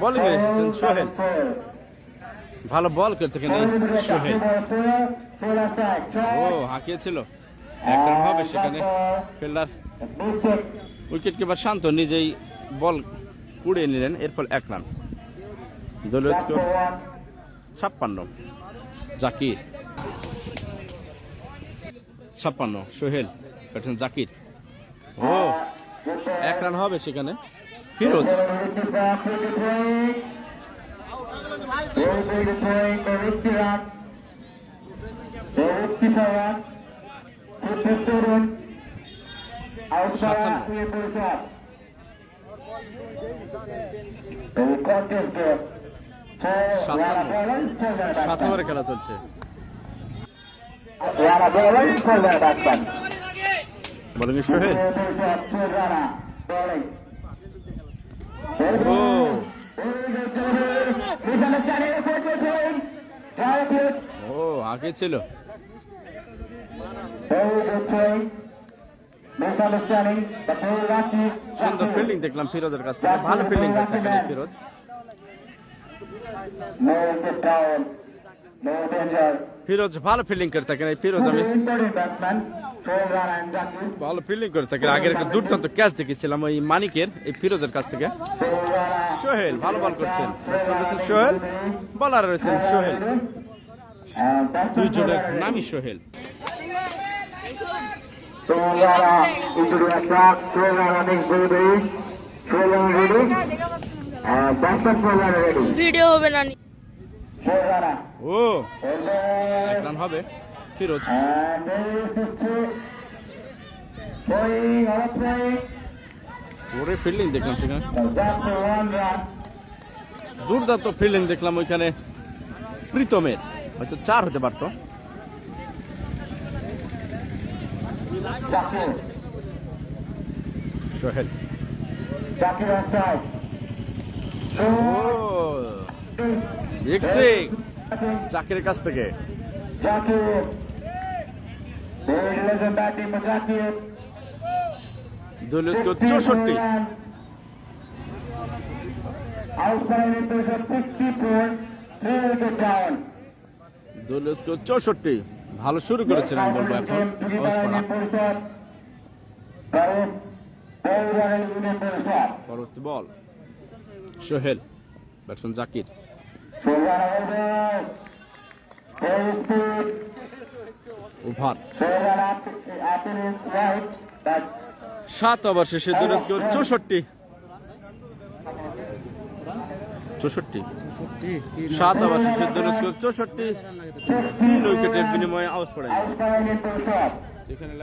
Bowling এসেছেন সোহেল। ভালো বল করতে কেন সোহেল। ও, হাঁকিয়েছিল। এক রান হবে সেখানে ফিল্ডার। উইকেট কিপার শান্ত, নিজেই বল উড়িয়ে নিলেন, এরপর এক রান। দলীয় স্কোর ছাপ্পান্ন। জাকির। ছাপ্পান্ন, সোহেল। ব্যাটসম্যান জাকির। ও, এক রান হবে সেখানে। ফিরোজ। সাত ওভারে খেলা চলছে। বলেন সোহেল ও। আগে ছিল। সুন্দর ফিল্ডিং দেখলাম ফিরোজের কাছ থেকে। ভালো ফিল্ডিং করতে ফিরোজ। ফিরোজ, ভালো ফিল্ডিং করে থাকেন এই ফিরোজ, আমি ভালো ফিল্ডিং করে থাকেন আগের একটা দুর্দান্ত ক্যাচ দেখেছিলাম ওই মানিকের এই ফিরোজের কাছ থেকে। সোহেল ভালো বল করছেন। সোহেল বলার রয়েছেন সোহেল। দুই জনের নামই সোহেল। ভিডিও হবে না ও রান হবে। ফিরোজ। ওরে ফিল্ডিং দেখলাম সেখানে। দুর্দান্ত ফিল্ডিং দেখলাম ওইখানে প্রীতমের। হয়তো চার হতে পারতো। সোহেল। জাকিরের কাছ থেকে। চৌষট্টি। দলীয় চৌষট্টি। ভালো শুরু করেছেন আমি বলব এখন পরবর্তী ball. Sohel batsman Zakir. Over সাত ওভার শেষে দলীয় স্কোর চৌষট্টি। চৌষট্টি। সাত ওভার শেষে দলীয় স্কোর চৌষট্টি। তিন উইকেটের বিনিময়ে আউট পড়ে এখানে